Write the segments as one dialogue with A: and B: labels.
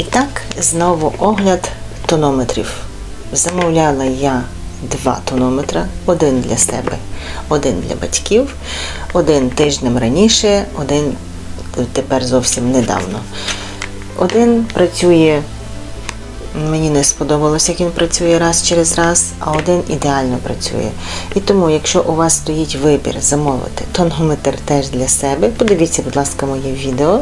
A: І так, знову огляд тонометрів. Замовляла я два тонометра, один для себе, один для батьків, один тижнем раніше, один тепер зовсім недавно. Один працює, мені не сподобалось, як він працює раз через раз, а один ідеально працює. І тому, якщо у вас стоїть вибір замовити тонометр теж для себе, подивіться, будь ласка, моє відео.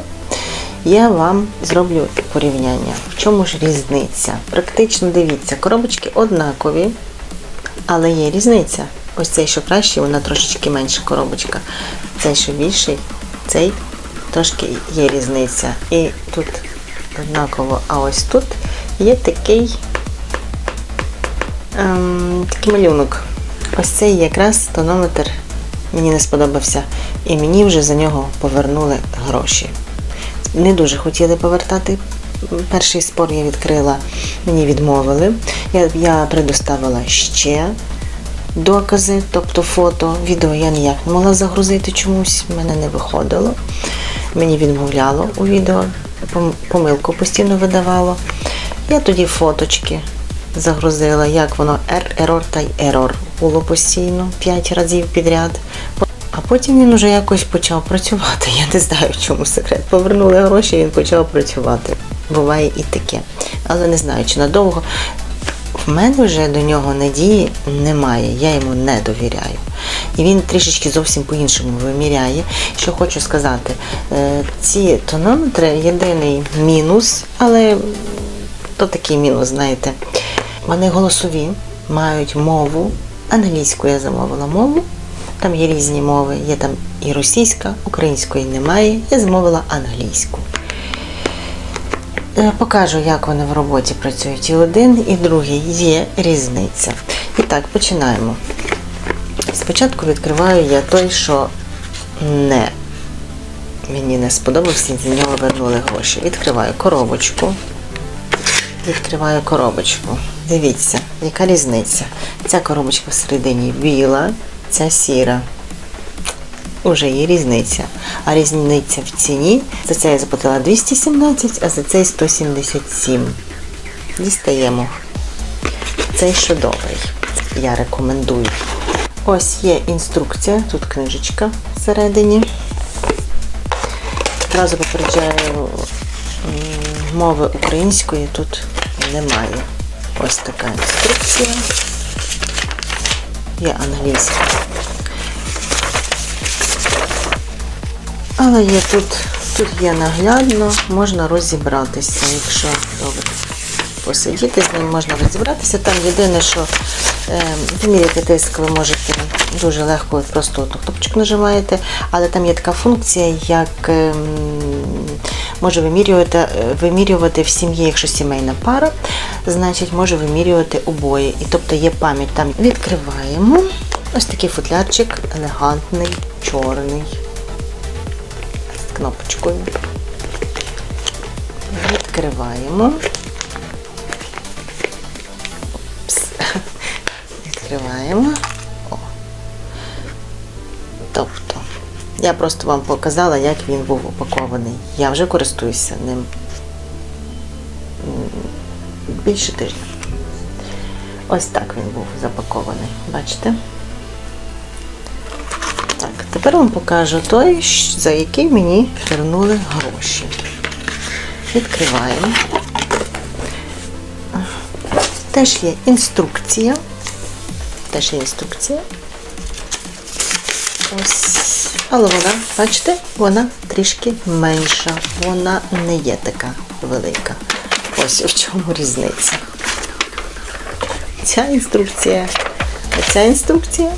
A: Я вам зроблю порівняння. В чому ж різниця? Практично дивіться, коробочки однакові, але є різниця. Ось цей, що кращий, вона трошечки менша коробочка. Цей, що більший, цей трошки є різниця. І тут однаково, а ось тут є такий, ем, такий малюнок. Ось цей якраз тонометр мені не сподобався. І мені вже за нього повернули гроші не дуже хотіли повертати. Перший спор я відкрила, мені відмовили. Я, я предоставила ще докази, тобто фото, відео я ніяк не могла загрузити чомусь, мене не виходило. Мені відмовляло у відео, помилку постійно видавало. Я тоді фоточки загрузила, як воно ер- ерор та й ерор було постійно 5 разів підряд. А потім він уже якось почав працювати. Я не знаю, в чому секрет. Повернули гроші, він почав працювати. Буває і таке. Але не знаю, чи надовго. В мене вже до нього надії немає, я йому не довіряю. І він трішечки зовсім по-іншому виміряє. Що хочу сказати, е, ці тонометри єдиний мінус, але то такий мінус, знаєте. Вони голосові, мають мову. Англійську я замовила мову. Там є різні мови, є там і російська, української немає. Я замовила англійську. Е, Покажу, як вони в роботі працюють. І один, і другий є різниця. І так, починаємо. Спочатку відкриваю я той, що не мені не сподобався, за нього вернули гроші. Відкриваю коробочку. Відкриваю коробочку. Дивіться, яка різниця. Ця коробочка всередині біла, ця сіра. Уже є різниця. А різниця в ціні. За це я заплатила 217, а за цей 177. Дістаємо. Цей чудовий. Я рекомендую. Ось є інструкція, тут книжечка всередині. Одразу попереджаю, мови української тут немає. Ось така інструкція. Є англійська. Але є тут, тут є наглядно, можна розібратися, якщо добре посидіти з ним, можна розібратися. Там єдине, що е, виміряти тиск ви можете дуже легко, от просто кнопочку нажимаєте, але там є така функція, як ем, може вимірювати, е, вимірювати в сім'ї, якщо сімейна пара, значить може вимірювати обоє. І тобто є пам'ять там. Відкриваємо. Ось такий футлярчик, елегантний, чорний з кнопочкою. Відкриваємо. Пс. Відкриваємо. Я просто вам показала, як він був упакований. Я вже користуюся ним більше тижня. Ось так він був запакований. Бачите? Так, тепер вам покажу той, за який мені вернули гроші. Відкриваємо. Теж є інструкція. Теж є інструкція. Ось. Але вона, бачите, вона трішки менша. Вона не є така велика. Ось в чому різниця. Ця інструкція, ця інструкція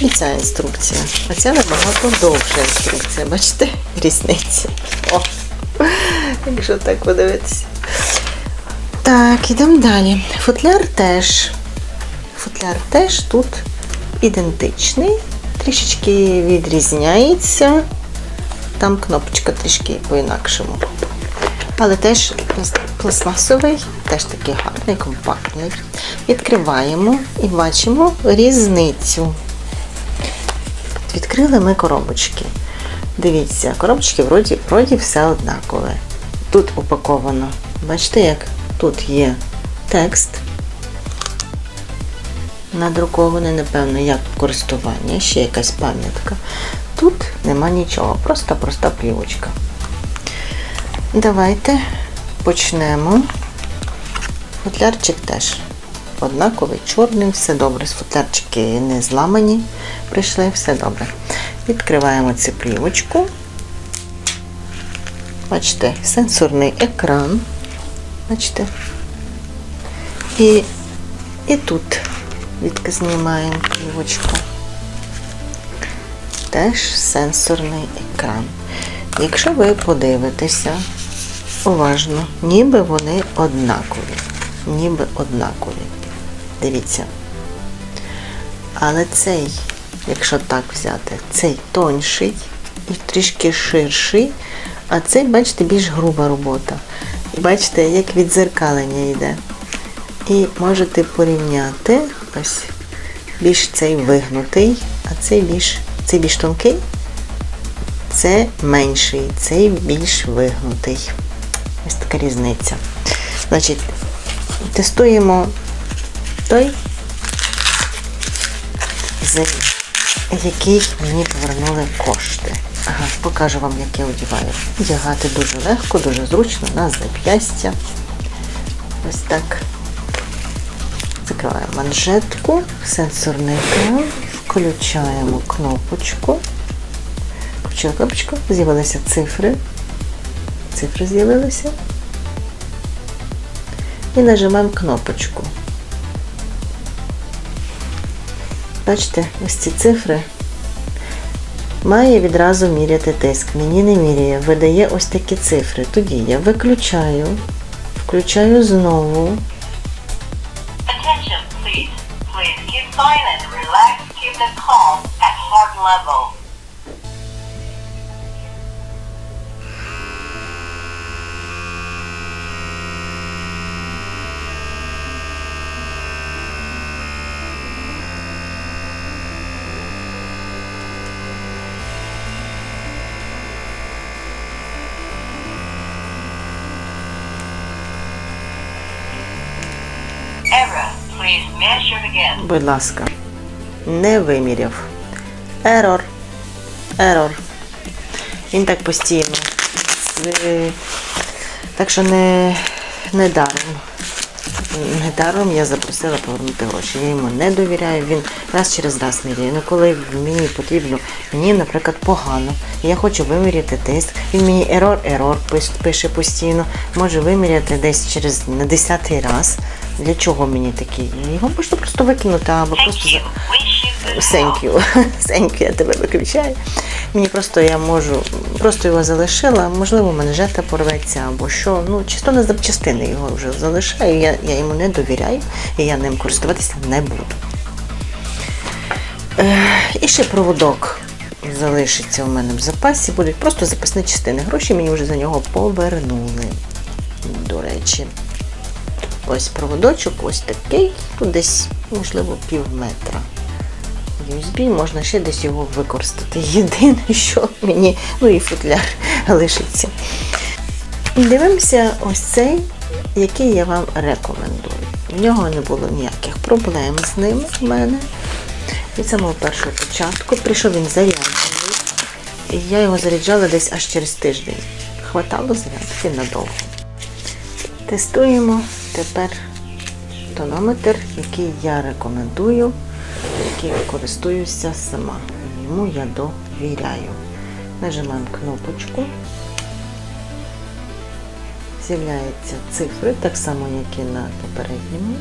A: і ця інструкція. А ця набагато довша інструкція. Бачите? Різниця. О, якщо так подивитися. Так, ідемо далі. Футляр теж. Футляр теж тут ідентичний, трішечки відрізняється. Там кнопочка трішки по-інакшому. Але теж пластмасовий, теж такий гарний, компактний. Відкриваємо і бачимо різницю. Відкрили ми коробочки. Дивіться, коробочки вроді, вроді все однакове. тут упаковано. Бачите, як тут є текст. Надрукований, напевно, як користування, ще якась пам'ятка. Тут нема нічого, просто проста плівочка. Давайте почнемо. Футлярчик теж однаковий, чорний, все добре. Футлярчики не зламані, прийшли, все добре. Відкриваємо цю плівочку. Бачите, сенсорний екран. Бачите? І, і тут відки знімаємо плівочку. Теж сенсорний екран. Якщо ви подивитеся уважно, ніби вони однакові. Ніби однакові. Дивіться. Але цей, якщо так взяти, цей тонший і трішки ширший, а цей, бачите, більш груба робота. Бачите, як відзеркалення йде. І можете порівняти ось більш цей вигнутий, а цей більш, цей більш тонкий, це менший, цей більш вигнутий. Ось така різниця. Значить, тестуємо той, за який мені повернули кошти. Ага, покажу вам, як я одягаю. Одягати дуже легко, дуже зручно на зап'ястя. Ось так. Закриваємо манжетку, сенсорний включаємо кнопочку. Включила кнопочку, з'явилися цифри. Цифри з'явилися. І нажимаємо кнопочку. Бачите, ось ці цифри має відразу міряти тиск. Мені не міряє, видає ось такі цифри. Тоді я виключаю, включаю знову.
B: Please keep silent, relax, keep the calm at heart level.
A: Будь ласка, не виміряв. Ерор. Ерор. Він так постійно. Так що не, не даром. Не даром я запросила повернути гроші. Я йому не довіряю, він раз через раз міряє. Ну коли мені потрібно, мені, наприклад, погано. Я хочу виміряти тиск. Він мені ерор, ерор пише постійно. Може виміряти десь через на десятий раз. Для чого мені такий? Його можна просто викинути або просто Thank you. Thank you, я тебе виключаю. Мені просто я можу, просто його залишила, можливо, манжета порветься або що. Ну, чисто на запчастини його вже залишаю. Я, я йому не довіряю і я ним користуватися не буду. Е, і ще проводок залишиться у мене в запасі. Будуть просто запасні частини. Гроші мені вже за нього повернули. До речі. Ось проводочок, ось такий, тут десь, можливо, пів метра. USB, можна ще десь його використати. Єдине, що мені, ну і футляр лишиться. Дивимося ось цей, який я вам рекомендую. В нього не було ніяких проблем з ним в мене. Від самого першого початку прийшов він заряджений. І я його заряджала десь аж через тиждень. Хватало зарядки надовго. Тестуємо тепер тонометр, який я рекомендую, який користуюся сама. Йому я довіряю. Нажимаємо кнопочку. З'являються цифри, так само, як і на попередньому.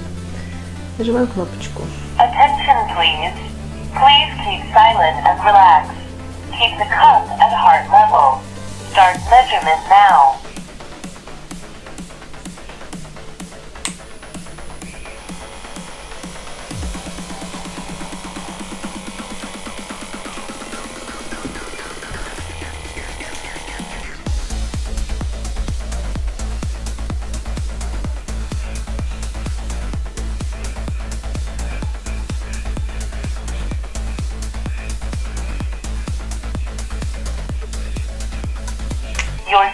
A: Нажимаємо кнопочку.
B: Attention, please. Please keep silent and relax. Keep the cup at heart level. Start measurement now.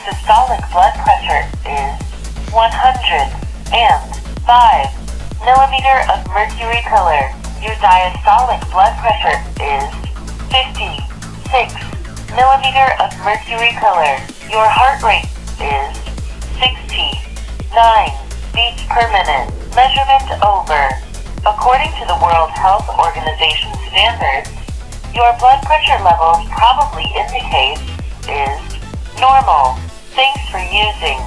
B: Systolic blood pressure is 105 millimeter of mercury color. Your diastolic blood pressure is 56 millimeter of mercury color. Your heart rate is 69 beats per minute. Measurement over. According to the World Health Organization standards, your blood pressure levels probably indicate is normal. Thanks for using.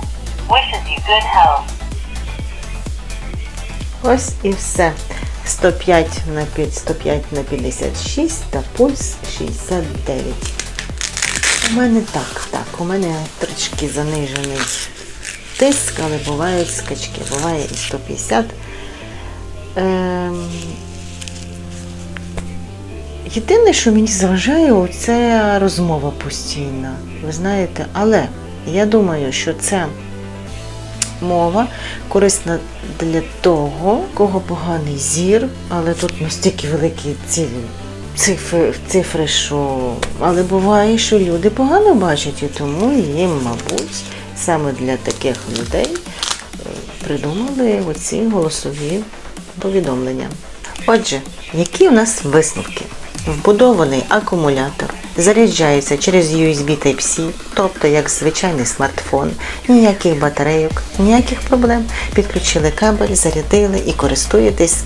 B: Wishes you good health.
A: Ось і все. 105 на пі- 105 на 56 та пульс 69. У мене так, так, у мене трішки занижений тиск, але бувають скачки. Буває і 150. Ем... Єдине, що мені заважає, це розмова постійна. Ви знаєте, але я думаю, що це мова корисна для того, кого поганий зір, але тут настільки великі ці цифри, цифри, що але буває, що люди погано бачать, і тому їм, мабуть, саме для таких людей е, придумали оці голосові повідомлення. Отже, які у нас висновки? Вбудований акумулятор заряджається через USB Type-C, тобто як звичайний смартфон, ніяких батарейок, ніяких проблем. Підключили кабель, зарядили і користуєтесь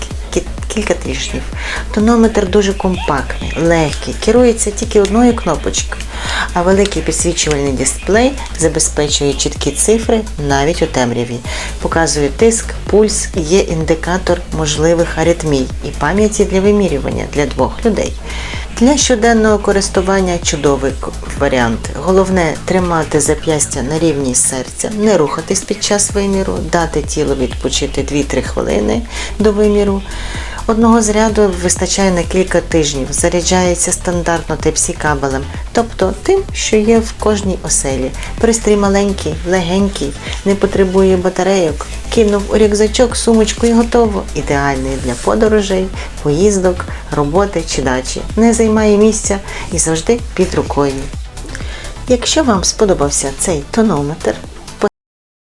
A: кілька тижнів. Тонометр дуже компактний, легкий, керується тільки одною кнопочкою, а великий підсвічувальний дисплей забезпечує чіткі цифри навіть у темряві. Показує тиск, пульс, є індикатор можливих аритмій і пам'яті для вимірювання для двох людей. Для щоденного користування чудовий варіант. Головне тримати зап'ястя на рівні серця, не рухатись під час виміру, дати тілу відпочити 2-3 хвилини до виміру. Одного заряду вистачає на кілька тижнів. Заряджається стандартно Type-C кабелем, тобто тим, що є в кожній оселі. Пристрій маленький, легенький, не потребує батарейок. Кинув у рюкзачок, сумочку і готово. Ідеальний для подорожей, поїздок, роботи чи дачі. Не займає місця і завжди під рукою. Якщо вам сподобався цей тонометр,